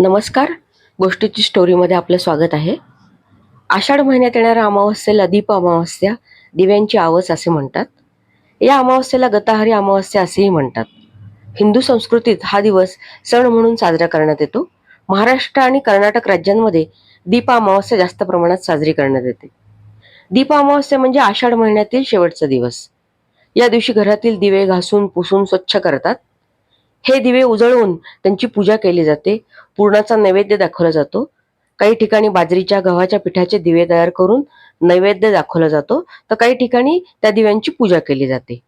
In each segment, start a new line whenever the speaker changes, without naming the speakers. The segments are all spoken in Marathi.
नमस्कार. गोष्टीची स्टोरीमध्ये आपलं स्वागत आहे. आषाढ महिन्यात येणाऱ्या अमावस्येला दीप अमावस्या दिव्यांची आवस असे म्हणतात. या अमावस्येला गताहारी अमावस्या असेही म्हणतात. हिंदू संस्कृतीत हा दिवस सण म्हणून साजरा करण्यात येतो. महाराष्ट्र आणि कर्नाटक राज्यांमध्ये दीप अमावस्या जास्त प्रमाणात साजरी करण्यात येते. दीप अमावस्या म्हणजे आषाढ महिन्यातील शेवटचा दिवस. या दिवशी घरातील दिवे घासून पुसून स्वच्छ करतात. हे दिवे उजळवून त्यांची पूजा केली जाते. पूर्णाचा नैवेद्य दाखवला जातो. काही ठिकाणी बाजरीच्या गव्हाच्या पिठाचे दिवे तयार करून नैवेद्य दाखवला जातो. तर काही ठिकाणी त्या दिव्यांची पूजा केली जाते.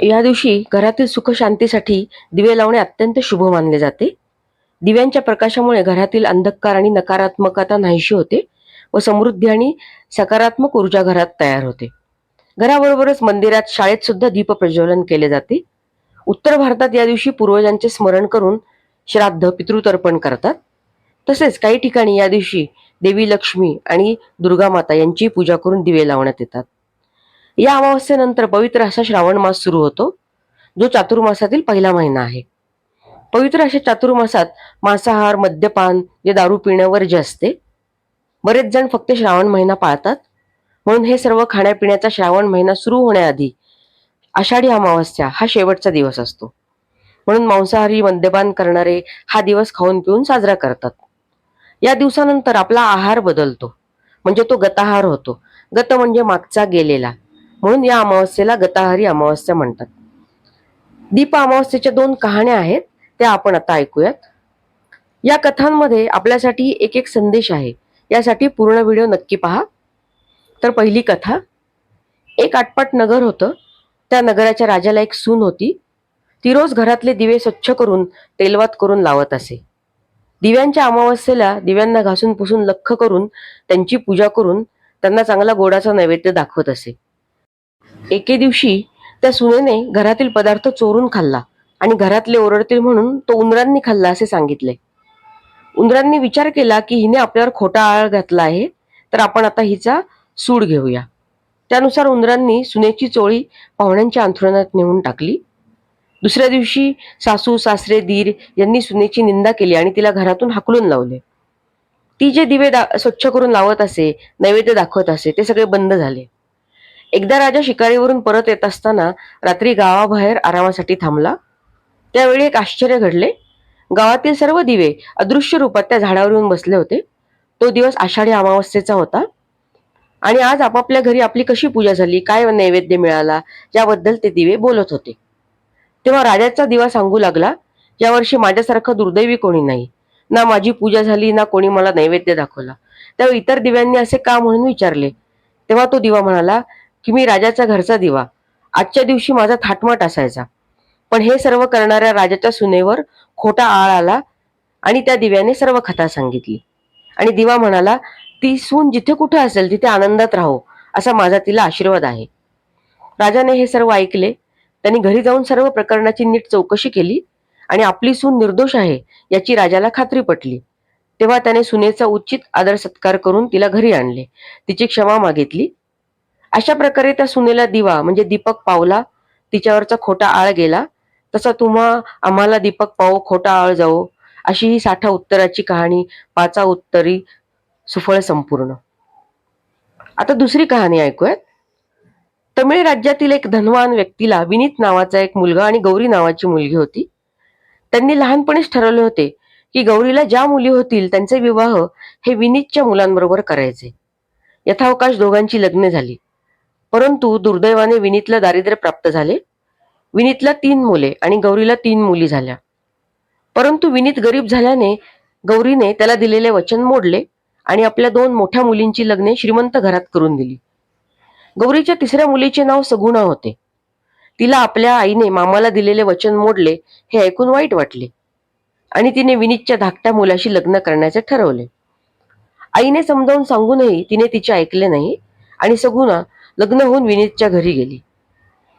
या दिवशी घरातील सुख शांतीसाठी दिवे लावणे अत्यंत शुभ मानले जाते. दिव्यांच्या प्रकाशामुळे घरातील अंधकार आणि नकारात्मकता नाहीशी होते व समृद्धी आणि सकारात्मक ऊर्जा घरात तयार होते. घराबरोबरच मंदिरात शाळेत सुद्धा दीप प्रज्वलन केले जाते. उत्तर भारतात या दिवशी पूर्वजांचे स्मरण करून श्राद्ध पितृतर्पण करतात. तसेच काही ठिकाणी या दिवशी देवी लक्ष्मी आणि दुर्गा माता यांची पूजा करून दिवे लावण्यात येतात. या अमावस्येनंतर पवित्र असा श्रावण मास सुरू होतो जो चातुर्मासातील पहिला महिना आहे. पवित्र अशा चातुर्मासात मांसाहार मद्यपान जे दारू पिणं वर्ज्य असते बरेच जण फक्त श्रावण महिना पाळतात. म्हणून हे सर्व खाण्यापिण्याचा श्रावण महिना सुरू होण्याआधी आषाढी अमावस्या हा शेवटचा दिवस असतो. म्हणून मांसाहारी मद्यपान करणारे हा दिवस खाऊन पिऊन साजरा करतात. या दिवसानंतर आपला आहार बदलतो. म्हणजे तो गताहार होतो. गत म्हणजे मागचा गेलेला. म्हणून या अमावस्येला गताहारी अमावस्या म्हणतात. दीप अमावस्येच्या दोन कहाण्या आहेत त्या आपण आता ऐकूयात. या कथांमध्ये आपल्यासाठी एक एक संदेश आहे. यासाठी पूर्ण व्हिडिओ नक्की पहा. तर पहिली कथा एक आटपाट नगर होतं. त्या नगराच्या राजाला एक सून होती. ती रोज घरातले दिवे स्वच्छ करून तेलवात करून लावत असे. दिव्यांच्या अमावस्येला दिव्यांना घासून पुसून लख्ख करून त्यांची पूजा करून त्यांना चांगला गोडाचा नैवेद्य दाखवत असे. एके दिवशी त्या सुनेने घरातील पदार्थ चोरून खाल्ला आणि घरातले ओरडतील म्हणून तो उंदरांनी खाल्ला असे सांगितले. उंदरांनी विचार केला की हिने आपल्यावर खोटा आळ घातला आहे तर आपण आता हिचा सूड घेऊया. त्यानुसार उंदरांनी सुनेची चोळी पाहुण्यांच्या अंथरुणात नेऊन टाकली. दुसऱ्या दिवशी सासू सासरे दीर यांनी सुनेची निंदा केली आणि तिला घरातून हाकलून लावले. ती जे दिवे दा- स्वच्छ करून लावत असे नैवेद्य दाखवत असे ते सगळे बंद झाले. एकदा राजा शिकारीवरून परत येत असताना रात्री गावाबाहेर आरामासाठी थांबला. त्यावेळी एक आश्चर्य घडले. गावातील सर्व दिवे अदृश्य रूपात त्या झाडावर येऊन बसले होते. तो दिवस आषाढी अमावस्येचा होता. आणि आज आपापल्या घरी आपली कशी पूजा झाली काय नैवेद्य मिळाला याबद्दल ते दिवे बोलत होते. तेव्हा राजाचा दिवा सांगू लागला यावर्षी माझ्यासारखं दुर्दैवी कोणी नाही. ना माझी पूजा झाली ना कोणी मला नैवेद्य दाखवला. तेव्हा इतर दिव्यांनी असे का म्हणून विचारले? तेव्हा तो दिवा म्हणाला की मी राजाचा घरचा दिवा. आजच्या दिवशी माझा थाटमाट असायचा. पण हे सर्व करणाऱ्या राजाच्या सुनेवर खोटा आळ आला आणि त्या दिव्याने सर्व कथा सांगितली. आणि दिवा म्हणाला ती सून जिथे कुठे असेल तिथे आनंदात राहो असा माझा तिला आशीर्वाद आहे. राजाने हे सर्व ऐकले. त्यांनी घरी जाऊन सर्व प्रकरणाची नीट चौकशी केली आणि आपली सून निर्दोष आहे याची राजाला खात्री पटली. तेव्हा त्याने सुनेचा उचित आदर सत्कार करून तिला घरी आणले. तिची क्षमा मागितली. अशा प्रकारे त्या सुनेला दिवा म्हणजे दीपक पावला तिच्यावरचा खोटा आळ गेला. तसा तुम्हा आम्हाला दीपक पावो खोटा आळ जावो अशी ही साठा उत्तराची कहाणी पाचा उत्तरी सुफळ संपूर्ण. आता दुसरी कहाणी ऐकूयात. तमिळ राज्यातील एक धनवान व्यक्तीला विनीत नावाचा एक मुलगा आणि गौरी नावाची मुलगी होती. त्यांनी लहानपणीच ठरवले होते की गौरीला ज्या मुली होतील त्यांचे विवाह हे विनीतच्या मुलांबरोबर करायचे. यथावकाश दोघांची लग्ने झाली. परंतु दुर्दैवाने विनीतला दारिद्र्य प्राप्त झाले. विनीतला तीन मुले आणि गौरीला तीन मुली झाल्या. परंतु विनीत गरीब झाल्याने गौरीने त्याला दिलेले वचन मोडले. आणि आपल्या दोन मोठ्या मुलींची लग्ने श्रीमंत घरात करून दिली. गौरीच्या तिसऱ्या मुलीचे नाव सगुणा होते. तिला आपल्या आईने मामाला दिलेले वचन मोडले हे ऐकून वाईट वाटले. आणि तिने विनीतच्या धाकट्या मुलाशी लग्न करण्याचे ठरवले. आईने समजावून सांगूनही तिने तिचे ऐकले नाही आणि सगुणा लग्न होऊन विनीतच्या घरी गेली.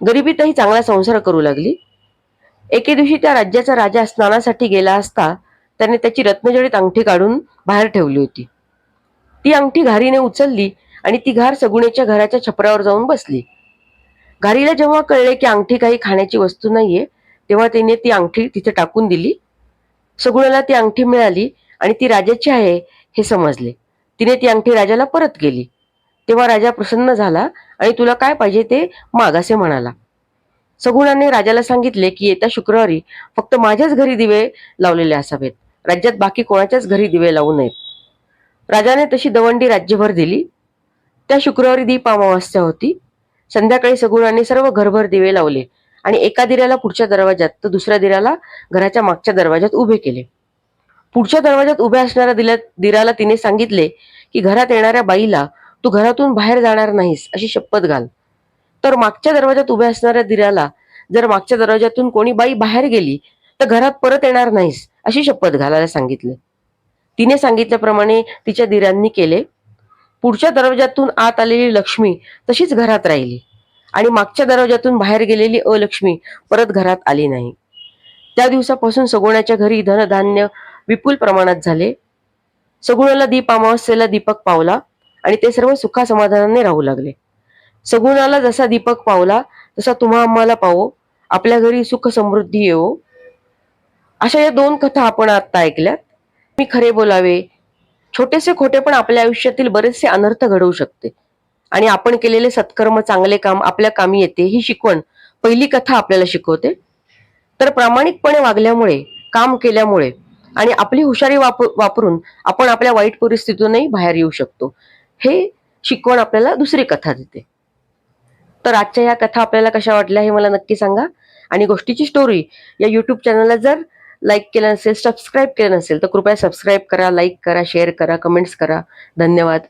गरिबीतही चांगला संसार करू लागली. एके दिवशी त्या राज्याचा राजा स्नानासाठी गेला असता त्याने त्याची रत्नजडीत अंगठी काढून बाहेर ठेवली होती. ती अंगठी घारीने उचलली आणि ती घार सगुणेच्या घराच्या छपरावर जाऊन बसली. घारीला जेव्हा कळले की अंगठी काही खाण्याची वस्तू नाहीये तेव्हा तिने ती अंगठी तिथे टाकून दिली. सगुणाला ती अंगठी मिळाली आणि ती राजाची आहे हे समजले. तिने ती अंगठी राजाला परत केली. तेव्हा राजा प्रसन्न झाला आणि तुला काय पाहिजे ते माग असे म्हणाला. सगुणाने राजाला सांगितले की येत्या शुक्रवारी फक्त माझ्याच घरी दिवे लावलेले असावेत. राज्यात बाकी कोणाच्याच घरी दिवे लावू नयेत. राजाने तशी दवंडी राज्यभर दिली. त्या शुक्रवारी दीप अमावास्या होती. संध्याकाळी सगुणाने सर्व घरभर दिवे लावले आणि एका दिऱ्याला पुढच्या दरवाजात तर दुसऱ्या दिऱ्याला घराच्या मागच्या दरवाजात उभे केले. पुढच्या दरवाजात उभ्या असणाऱ्या दिल्या दिराला तिने सांगितले की घरात येणाऱ्या बाईला तू घरातून बाहेर जाणार नाहीस अशी शपथ घाल. तर मागच्या दरवाजात उभ्या असणाऱ्या दिराला जर मागच्या दरवाजातून कोणी बाई बाहेर गेली तर घरात परत येणार नाहीस अशी शपथ घालायला सांगितले. तिने सांगितल्याप्रमाणे तिच्या दिरांनी केले. पुढच्या दरवाजातून आत आलेली लक्ष्मी तशीच घरात राहिली आणि मागच्या दरवाजातून बाहेर गेलेली अलक्ष्मी परत घरात आली नाही. त्या दिवसापासून सगुणाच्या घरी धनधान्य विपुल प्रमाणात झाले. सगुणाला दीप अमावस्येला दीपक पावला आणि ते सर्व सुखासमाधानाने राहू लागले. सगुणाला जसा दीपक पावला तसा तुम्हा आम्हाला पावो. आपल्या घरी सुख समृद्धी येवो. अशा या दोन कथा आपण आता ऐकल्यात. मी खरे बोलावे. छोटेसे खोटे पण आपल्या आयुष्यातील बरेचसे अनर्थ घडवू शकते. आणि आपण केलेले सत्कर्म चांगले काम आपल्या कामी येते ही शिकवण पहिली कथा आपल्याला शिकवते. तर प्रामाणिकपणे वागल्यामुळे काम केल्यामुळे आणि आपली हुशारी वापर वापरून आपण आपल्या वाईट परिस्थितीतूनही बाहेर येऊ शकतो. हे शिकवण आपल्याला दुसरी कथा देते. तर आजच्या या कथा आपल्याला कशा वाटल्या हे मला नक्की सांगा. आणि गोष्टीची स्टोरी या युट्यूब चॅनलला जर लाईक केलं नसेल सबस्क्राईब केलं नसेल तर कृपया सबस्क्राईब करा लाईक करा शेअर करा कमेंट्स करा. धन्यवाद.